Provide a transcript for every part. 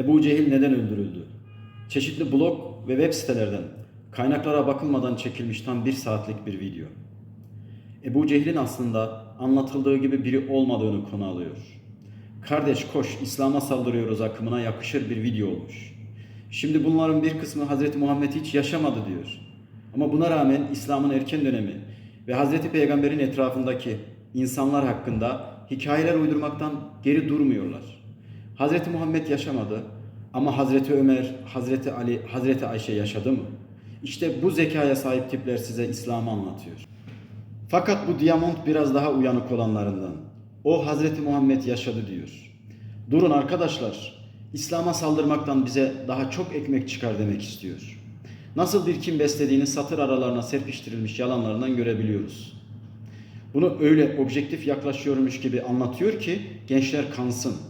Ebu Cehil neden öldürüldü? Çeşitli blog ve web sitelerden kaynaklara bakılmadan çekilmiş tam bir saatlik bir video. Ebu Cehil'in aslında anlatıldığı gibi biri olmadığını konu alıyor. Kardeş koş İslam'a saldırıyoruz akımına yakışır bir video olmuş. Şimdi bunların bir kısmı Hazreti Muhammed hiç yaşamadı diyor. Ama buna rağmen İslam'ın erken dönemi ve Hazreti Peygamber'in etrafındaki insanlar hakkında hikayeler uydurmaktan geri durmuyorlar. Hazreti Muhammed yaşamadı ama Hazreti Ömer, Hazreti Ali, Hazreti Ayşe yaşadı mı? İşte bu zekaya sahip tipler size İslam'ı anlatıyor. Fakat bu Diamond biraz daha uyanık olanlarından. O Hazreti Muhammed yaşadı diyor. Durun arkadaşlar. İslam'a saldırmaktan bize daha çok ekmek çıkar demek istiyor. Nasıl bir kim beslediğini satır aralarına serpiştirilmiş yalanlarından görebiliyoruz. Bunu öyle objektif yaklaşıyormuş gibi anlatıyor ki gençler kansın.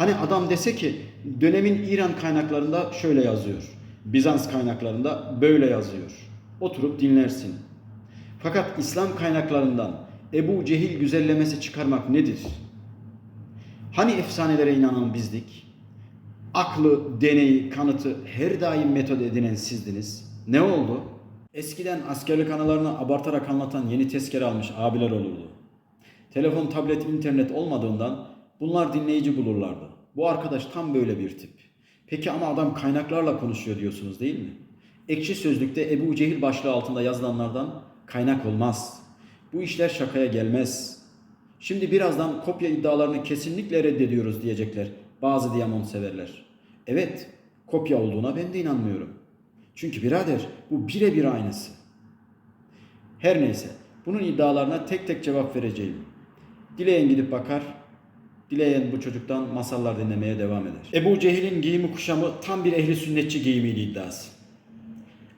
Hani adam dese ki dönemin İran kaynaklarında şöyle yazıyor. Bizans kaynaklarında böyle yazıyor. Oturup dinlersin. Fakat İslam kaynaklarından Ebu Cehil güzellemesi çıkarmak nedir? Hani efsanelere inanan bizdik? Aklı, deneyi, kanıtı her daim metod edinen sizdiniz. Ne oldu? Eskiden askerlik anılarını abartarak anlatan yeni tezkere almış abiler olurdu. Telefon, tablet, internet olmadığından bunlar dinleyici bulurlardı. Bu arkadaş tam böyle bir tip. Peki ama adam kaynaklarla konuşuyor diyorsunuz değil mi? Ekşi Sözlük'te Ebu Cehil başlığı altında yazılanlardan kaynak olmaz. Bu işler şakaya gelmez. Şimdi birazdan kopya iddialarını kesinlikle reddediyoruz diyecekler bazı Diamond severler. Evet, kopya olduğuna ben de inanmıyorum. Çünkü birader bu birebir aynısı. Her neyse, bunun iddialarına tek tek cevap vereceğim. Dileyen gidip bakar, dileyen bu çocuktan masallar dinlemeye devam eder. Ebu Cehil'in giyimi kuşamı tam bir ehli sünnetçi giyimiydi iddiası.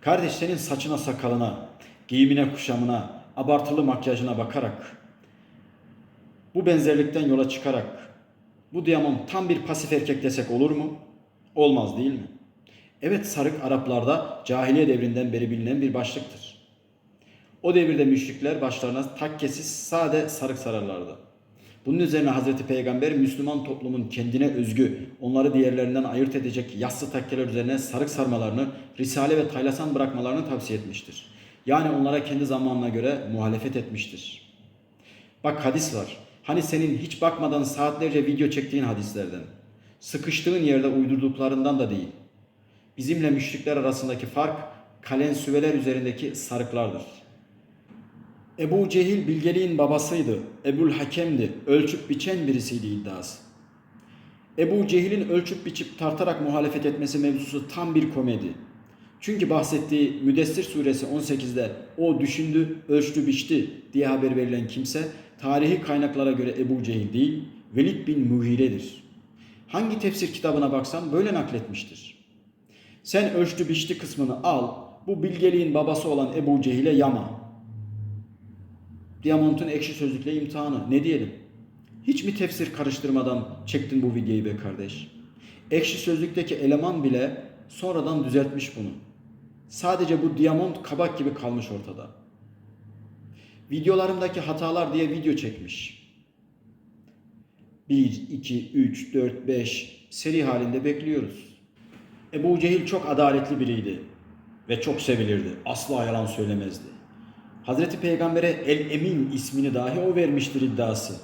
Kardeş senin saçına sakalına, giyimine kuşamına, abartılı makyajına bakarak, bu benzerlikten yola çıkarak, bu Diamond tam bir pasif erkek desek olur mu? Olmaz değil mi? Evet sarık Araplarda cahiliye devrinden beri bilinen bir başlıktır. O devirde müşrikler başlarına takkesiz sade sarık sararlardı. Bunun üzerine Hazreti Peygamber Müslüman toplumun kendine özgü, onları diğerlerinden ayırt edecek yassı takkeler üzerine sarık sarmalarını, risale ve taylasan bırakmalarını tavsiye etmiştir. Yani onlara kendi zamanına göre muhalefet etmiştir. Bak hadis var. Hani senin hiç bakmadan saatlerce video çektiğin hadislerden. Sıkıştığın yerde uydurduklarından da değil. Bizimle müşrikler arasındaki fark kalen süveler üzerindeki sarıklardır. Ebu Cehil bilgeliğin babasıydı. Ebul Hakem'di. Ölçüp biçen birisiydi iddiası. Ebu Cehil'in ölçüp biçip tartarak muhalefet etmesi mevzusu tam bir komedi. Çünkü bahsettiği Müdessir suresi 18'de o düşündü, ölçtü, biçti diye haber verilen kimse tarihi kaynaklara göre Ebu Cehil değil, Velid bin Muhire'dir. Hangi tefsir kitabına baksan böyle nakletmiştir. Sen ölçtü biçti kısmını al, bu bilgeliğin babası olan Ebu Cehil'e yama. Diamant'ın ekşi sözlükle imtihanı ne diyelim? Hiç mi tefsir karıştırmadan çektin bu videoyu be kardeş? Ekşi sözlükteki eleman bile sonradan düzeltmiş bunu. Sadece bu Diamond kabak gibi kalmış ortada. Videolarımdaki hatalar diye video çekmiş. 1, 2, 3, 4, 5 seri halinde bekliyoruz. Ebu Cehil çok adaletli biriydi ve çok sevilirdi. Asla yalan söylemezdi. Hazreti Peygamber'e El Emin ismini dahi o vermiştir iddiası.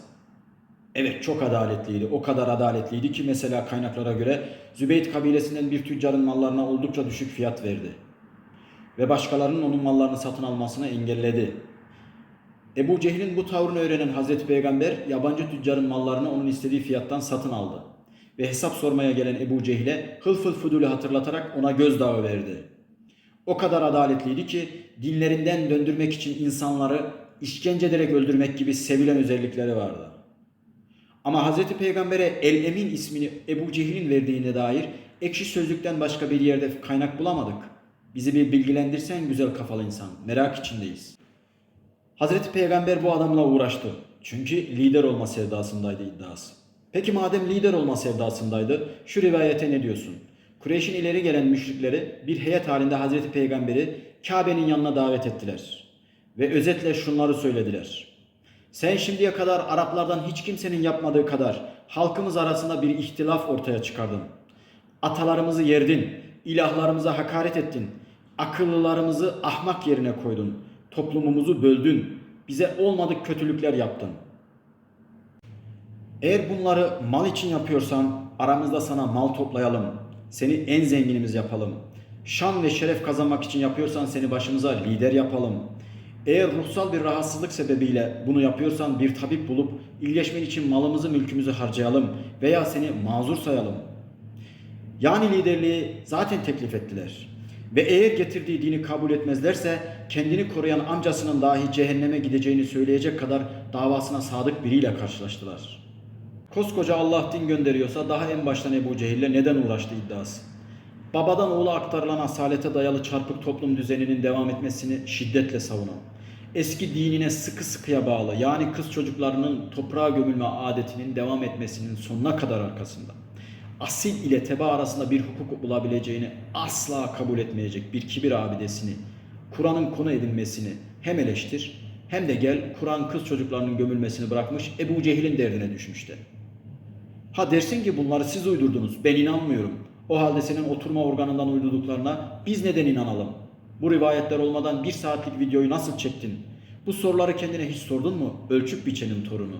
Evet çok adaletliydi. O kadar adaletliydi ki mesela kaynaklara göre Zübeyt kabilesinden bir tüccarın mallarına oldukça düşük fiyat verdi. Ve başkalarının onun mallarını satın almasını engelledi. Ebu Cehil'in bu tavrını öğrenen Hazreti Peygamber yabancı tüccarın mallarını onun istediği fiyattan satın aldı. Ve hesap sormaya gelen Ebu Cehil'e Hılfıl Fudul'ü hatırlatarak ona gözdağı verdi. O kadar adaletliydi ki dinlerinden döndürmek için insanları işkence ederek öldürmek gibi sevilen özellikleri vardı. Ama Hz. Peygamber'e El Emin ismini Ebu Cehil'in verdiğine dair ekşi sözlükten başka bir yerde kaynak bulamadık. Bizi bir bilgilendirsen güzel kafalı insan. Merak içindeyiz. Hazreti Peygamber bu adamla uğraştı. Çünkü lider olma sevdasındaydı iddiası. Peki madem lider olma sevdasındaydı şu rivayete ne diyorsun? Kureyş'in ileri gelen müşrikleri bir heyet halinde Hazreti Peygamber'i Kabe'nin yanına davet ettiler. Ve özetle şunları söylediler. Sen şimdiye kadar Araplardan hiç kimsenin yapmadığı kadar halkımız arasında bir ihtilaf ortaya çıkardın. Atalarımızı yerdin, ilahlarımıza hakaret ettin, akıllılarımızı ahmak yerine koydun, toplumumuzu böldün, bize olmadık kötülükler yaptın. Eğer bunları mal için yapıyorsan aramızda sana mal toplayalım. Seni en zenginimiz yapalım. Şan ve şeref kazanmak için yapıyorsan seni başımıza lider yapalım. Eğer ruhsal bir rahatsızlık sebebiyle bunu yapıyorsan bir tabip bulup iyileşmen için malımızı mülkümüzü harcayalım veya seni mazur sayalım. Yani liderliği zaten teklif ettiler. Ve eğer getirdiği dini kabul etmezlerse kendini koruyan amcasının dahi cehenneme gideceğini söyleyecek kadar davasına sadık biriyle karşılaştılar. Koskoca Allah din gönderiyorsa daha en baştan Ebu Cehil'le neden uğraştı iddiası. Babadan oğula aktarılan asalete dayalı çarpık toplum düzeninin devam etmesini şiddetle savunan, eski dinine sıkı sıkıya bağlı yani kız çocuklarının toprağa gömülme adetinin devam etmesinin sonuna kadar arkasında, asil ile teba arasında bir hukuk bulabileceğini asla kabul etmeyecek bir kibir abidesini, Kur'an'ın konu edinmesini hem eleştir hem de gel Kur'an kız çocuklarının gömülmesini bırakmış Ebu Cehil'in derdine düşmüştü. Ha dersin ki bunları siz uydurdunuz. Ben inanmıyorum. O halde senin oturma organından uydurduklarına biz neden inanalım? Bu rivayetler olmadan bir saatlik videoyu nasıl çektin? Bu soruları kendine hiç sordun mu? Ölçüp biçenin torunu.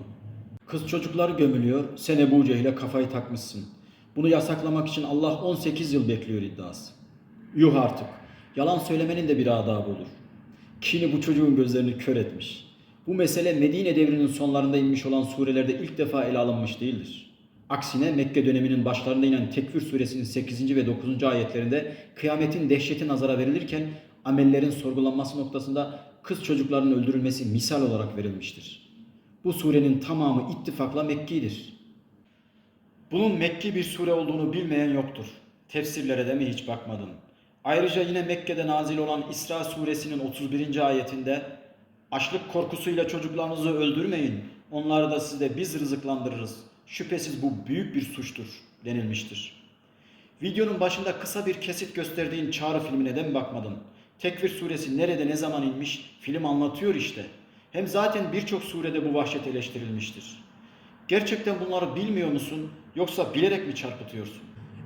Kız çocuklar gömülüyor. Sen Ebu Cehil'e kafayı takmışsın. Bunu yasaklamak için Allah 18 yıl bekliyor iddiası. Yuh artık. Yalan söylemenin de bir adabı olur. Kini bu çocuğun gözlerini kör etmiş. Bu mesele Medine devrinin sonlarında inmiş olan surelerde ilk defa ele alınmış değildir. Aksine Mekke döneminin başlarında inen Tekvir suresinin 8. ve 9. ayetlerinde kıyametin dehşeti nazara verilirken amellerin sorgulanması noktasında kız çocuklarının öldürülmesi misal olarak verilmiştir. Bu surenin tamamı ittifakla Mekki'dir. Bunun Mekki bir sure olduğunu bilmeyen yoktur. Tefsirlere de mi hiç bakmadın? Ayrıca yine Mekke'de nazil olan İsra suresinin 31. ayetinde açlık korkusuyla çocuklarınızı öldürmeyin. Onları da size biz rızıklandırırız. Şüphesiz bu büyük bir suçtur denilmiştir. Videonun başında kısa bir kesit gösterdiğin Çağrı filmine de mi bakmadın? Tekvir suresi nerede ne zaman inmiş film anlatıyor işte. Hem zaten birçok surede bu vahşet eleştirilmiştir. Gerçekten bunları bilmiyor musun yoksa bilerek mi çarpıtıyorsun?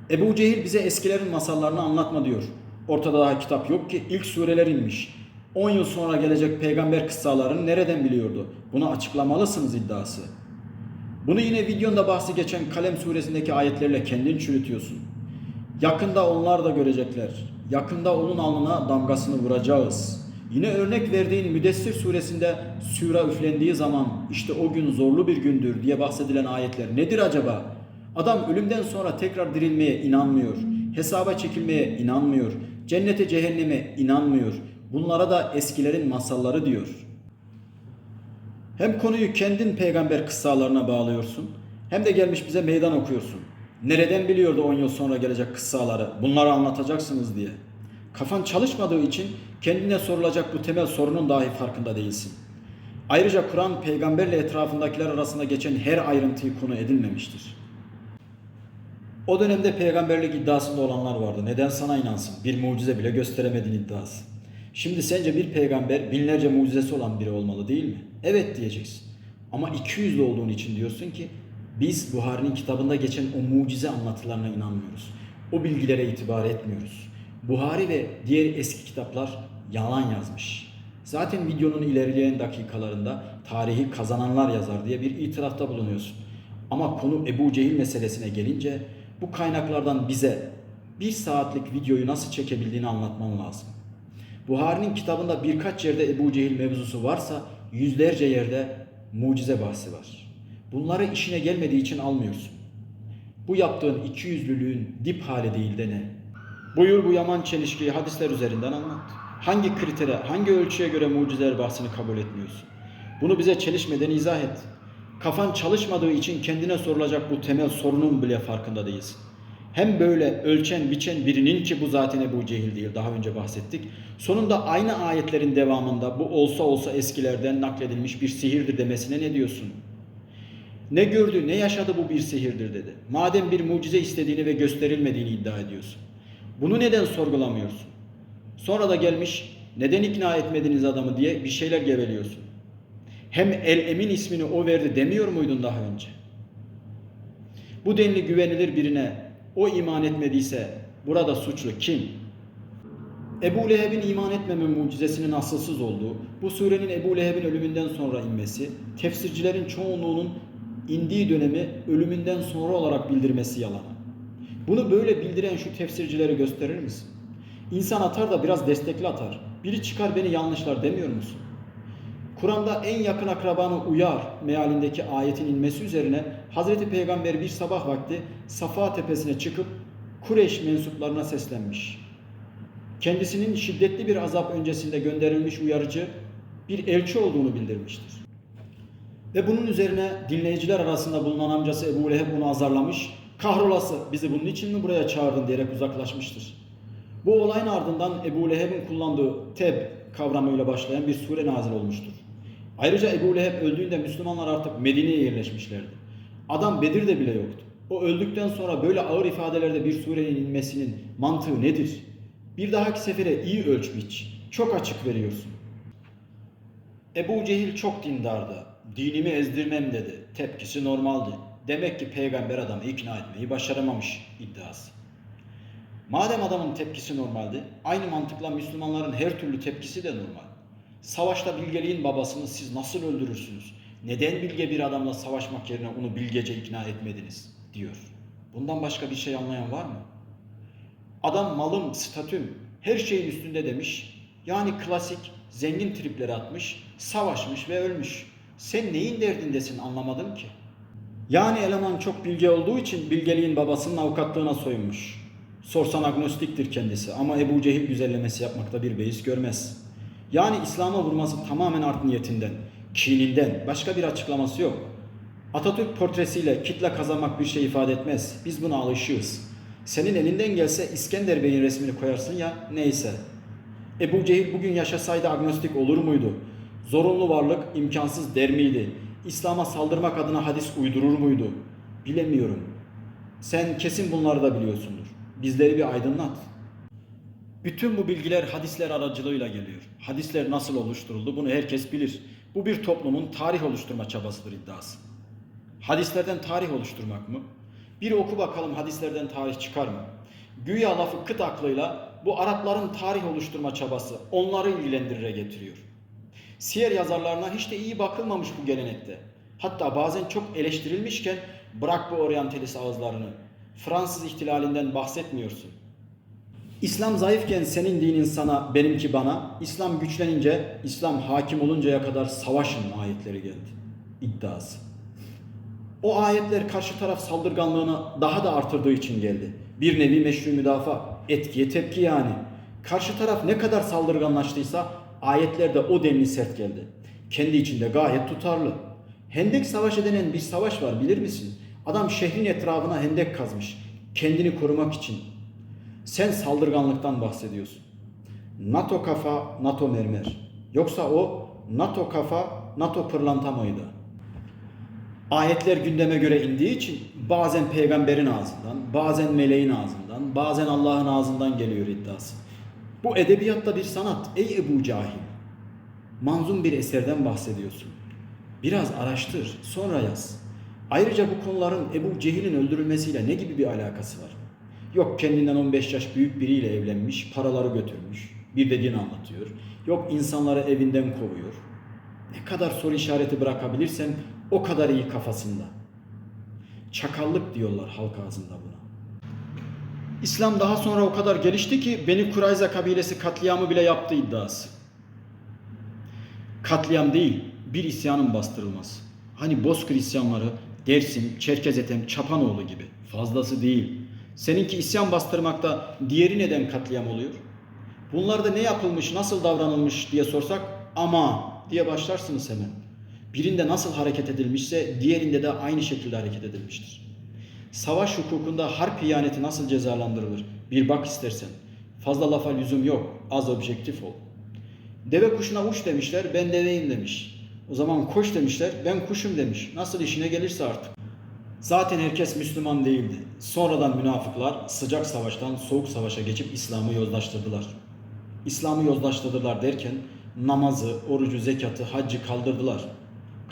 Ebu Cehil bize eskilerin masallarını anlatma diyor. Ortada daha kitap yok ki ilk sureler inmiş. 10 yıl sonra gelecek peygamber kıssalarını nereden biliyordu? Bunu açıklamalısınız iddiası. Bunu yine videonda bahsi geçen Kalem suresindeki ayetlerle kendin çürütüyorsun. Yakında onlar da görecekler. Yakında onun alnına damgasını vuracağız. Yine örnek verdiğin Müdessir suresinde süra üflendiği zaman işte o gün zorlu bir gündür diye bahsedilen ayetler nedir acaba? Adam ölümden sonra tekrar dirilmeye inanmıyor. Hesaba çekilmeye inanmıyor. Cennete cehenneme inanmıyor. Bunlara da eskilerin masalları diyor. Hem konuyu kendin peygamber kıssalarına bağlıyorsun hem de gelmiş bize meydan okuyorsun. Nereden biliyordu 10 yıl sonra gelecek kıssaları? Bunları anlatacaksınız diye. Kafan çalışmadığı için kendine sorulacak bu temel sorunun dahi farkında değilsin. Ayrıca Kur'an peygamberle etrafındakiler arasında geçen her ayrıntıyı konu edilmemiştir. O dönemde peygamberlik iddiasında olanlar vardı. Neden sana inansın? Bir mucize bile gösteremedin iddiası. Şimdi sence bir peygamber binlerce mucizesi olan biri olmalı değil mi? Evet diyeceksin. Ama 200'lü olduğun için diyorsun ki biz Buhari'nin kitabında geçen o mucize anlatılarına inanmıyoruz. O bilgilere itibar etmiyoruz. Buhari ve diğer eski kitaplar yalan yazmış. Zaten videonun ilerleyen dakikalarında tarihi kazananlar yazar diye bir itirafta bulunuyorsun. Ama konu Ebu Cehil meselesine gelince bu kaynaklardan bize bir saatlik videoyu nasıl çekebildiğini anlatman lazım. Buhari'nin kitabında birkaç yerde Ebu Cehil mevzusu varsa yüzlerce yerde mucize bahsi var. Bunları işine gelmediği için almıyorsun. Bu yaptığın iki yüzlülüğün dip hali değil de ne? Buyur bu yaman çelişkiyi hadisler üzerinden anlat. Hangi kritere, hangi ölçüye göre mucizeler bahsini kabul etmiyorsun? Bunu bize çelişmeden izah et. Kafan çalışmadığı için kendine sorulacak bu temel sorunun bile farkında değilsin. Hem böyle ölçen biçen birinin ki bu zaten Ebu Cehil değil daha önce bahsettik. Sonunda aynı ayetlerin devamında bu olsa olsa eskilerden nakledilmiş bir sihirdir demesine ne diyorsun? Ne gördü ne yaşadı bu bir sihirdir dedi. Madem bir mucize istediğini ve gösterilmediğini iddia ediyorsun. Bunu neden sorgulamıyorsun? Sonra da gelmiş neden ikna etmediniz adamı diye bir şeyler geveliyorsun. Hem El Emin ismini o verdi demiyor muydun daha önce? Bu denli güvenilir birine O iman etmediyse burada suçlu kim? Ebu Leheb'in iman etmeme mucizesinin asılsız olduğu, bu surenin Ebu Leheb'in ölümünden sonra inmesi, tefsircilerin çoğunluğunun indiği dönemi ölümünden sonra olarak bildirmesi yalan. Bunu böyle bildiren şu tefsircileri gösterir misin? İnsan atar da biraz destekli atar. Biri çıkar beni yanlışlar demiyor musun? Kur'an'da en yakın akrabanı uyar mealindeki ayetin inmesi üzerine Hazreti Peygamber bir sabah vakti Safa tepesine çıkıp Kureyş mensuplarına seslenmiş. Kendisinin şiddetli bir azap öncesinde gönderilmiş uyarıcı bir elçi olduğunu bildirmiştir. Ve bunun üzerine dinleyiciler arasında bulunan amcası Ebu Leheb onu azarlamış. Kahrolası bizi bunun için mi buraya çağırdın diyerek uzaklaşmıştır. Bu olayın ardından Ebu Leheb'in kullandığı teb kavramıyla başlayan bir sure nazil olmuştur. Ayrıca Ebu Leheb öldüğünde Müslümanlar artık Medine'ye yerleşmişlerdi. Adam Bedir'de bile yoktu. O öldükten sonra böyle ağır ifadelerde bir surenin inmesinin mantığı nedir? Bir dahaki sefere iyi ölç biç. Çok açık veriyorsun. Ebu Cehil çok dindardı. Dinimi ezdirmem dedi. Tepkisi normaldi. Demek ki peygamber adamı ikna etmeyi başaramamış iddiası. Madem adamın tepkisi normaldi, aynı mantıkla Müslümanların her türlü tepkisi de normal. Savaşta bilgeliğin babasını siz nasıl öldürürsünüz? Neden bilge bir adamla savaşmak yerine onu bilgece ikna etmediniz? diyor. Bundan başka bir şey anlayan var mı? Adam malım, statüm, her şeyin üstünde demiş. Yani klasik zengin tripleri atmış, savaşmış ve ölmüş. Sen neyin derdindesin anlamadım ki. Yani eleman çok bilge olduğu için bilgeliğin babasının avukatlığına soyunmuş. Sorsan agnostiktir kendisi ama Ebu Cehil güzellemesi yapmakta bir beis görmez. Yani İslam'a vurması tamamen art niyetinden, kininden, başka bir açıklaması yok. Atatürk portresiyle kitle kazanmak bir şey ifade etmez. Biz buna alışığız. Senin elinden gelse İskender Bey'in resmini koyarsın ya neyse. Ebu Cehil bugün yaşasaydı agnostik olur muydu? Zorunlu varlık imkansız der miydi? İslam'a saldırmak adına hadis uydurur muydu? Bilemiyorum. Sen kesin bunları da biliyorsundur. Bizleri bir aydınlat. Bütün bu bilgiler hadisler aracılığıyla geliyor. Hadisler nasıl oluşturuldu bunu herkes bilir. Bu bir toplumun tarih oluşturma çabasıdır iddiası. Hadislerden tarih oluşturmak mı? Bir oku bakalım hadislerden tarih çıkar mı? Güya lafı kıt aklıyla bu Arapların tarih oluşturma çabası onları ilgilendirire getiriyor. Siyer yazarlarına hiç de iyi bakılmamış bu gelenekte. Hatta bazen çok eleştirilmişken bırak bu oryantalist ağızlarını. Fransız ihtilalinden bahsetmiyorsun. İslam zayıfken senin dinin sana, benimki bana, İslam güçlenince, İslam hakim oluncaya kadar savaşın ayetleri geldi. İddiası. O ayetler karşı taraf saldırganlığını daha da artırdığı için geldi. Bir nevi meşru müdafaa, etkiye tepki yani. Karşı taraf ne kadar saldırganlaştıysa ayetler de o denli sert geldi. Kendi içinde gayet tutarlı. Hendek Savaşı denen bir savaş var bilir misin? Adam şehrin etrafına hendek kazmış. Kendini korumak için. Sen saldırganlıktan bahsediyorsun. NATO kafa, NATO mermer. Yoksa o NATO kafa, NATO pırlanta mıydı? Ayetler gündeme göre indiği için bazen peygamberin ağzından, bazen meleğin ağzından, bazen Allah'ın ağzından geliyor iddiası. Bu edebiyatta bir sanat ey Ebu Cahil. Manzum bir eserden bahsediyorsun. Biraz araştır, sonra yaz. Ayrıca bu konuların Ebu Cehil'in öldürülmesiyle ne gibi bir alakası var? Yok kendinden 15 yaş büyük biriyle evlenmiş, paraları götürmüş, bir dediğini anlatıyor. Yok insanları evinden kovuyor. Ne kadar soru işareti bırakabilirsem o kadar iyi kafasında. Çakallık diyorlar halk ağzında buna. İslam daha sonra o kadar gelişti ki Beni Kurayza kabilesi katliamı bile yaptı iddiası. Katliam değil, bir isyanın bastırılması. Hani Bozkır isyanları, Dersim, Çerkezetem, Çapanoğlu gibi. Fazlası değil. Seninki isyan bastırmakta, diğeri neden katliam oluyor? Bunlarda ne yapılmış, nasıl davranılmış diye sorsak ama diye başlarsınız hemen. Birinde nasıl hareket edilmişse diğerinde de aynı şekilde hareket edilmiştir. Savaş hukukunda harp ihaneti nasıl cezalandırılır? Bir bak istersen. Fazla lafa lüzum yok. Az objektif ol. Deve kuşuna uç demişler, ben deveyim demiş. O zaman koş demişler, ben kuşum demiş. Nasıl işine gelirse artık. Zaten herkes Müslüman değildi. Sonradan münafıklar sıcak savaştan soğuk savaşa geçip İslam'ı yozlaştırdılar. İslam'ı yozlaştırdılar derken namazı, orucu, zekatı, haccı kaldırdılar.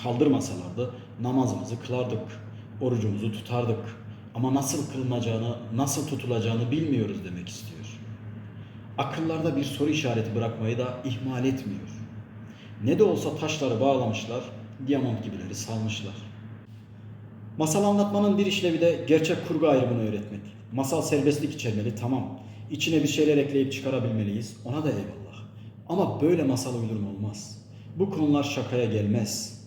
Kaldırmasalardı namazımızı kılardık, orucumuzu tutardık, ama nasıl kılınacağını, nasıl tutulacağını bilmiyoruz demek istiyor. Akıllarda bir soru işareti bırakmayı da ihmal etmiyor. Ne de olsa taşları bağlamışlar, diyamant gibileri salmışlar. Masal anlatmanın bir işlevi de gerçek kurgu ayrımını öğretmek. Masal serbestlik içermeli tamam. İçine bir şeyler ekleyip çıkarabilmeliyiz. Ona da eyvallah. Ama böyle masal uydurma olmaz. Bu konular şakaya gelmez.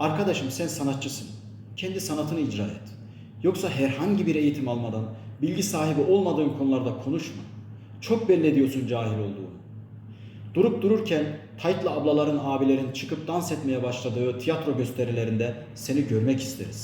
Arkadaşım sen sanatçısın. Kendi sanatını icra et. Yoksa herhangi bir eğitim almadan, bilgi sahibi olmadığın konularda konuşma. Çok belli ediyorsun cahil olduğunu. Durup dururken taytlı ablaların abilerin çıkıp dans etmeye başladığı tiyatro gösterilerinde seni görmek isteriz.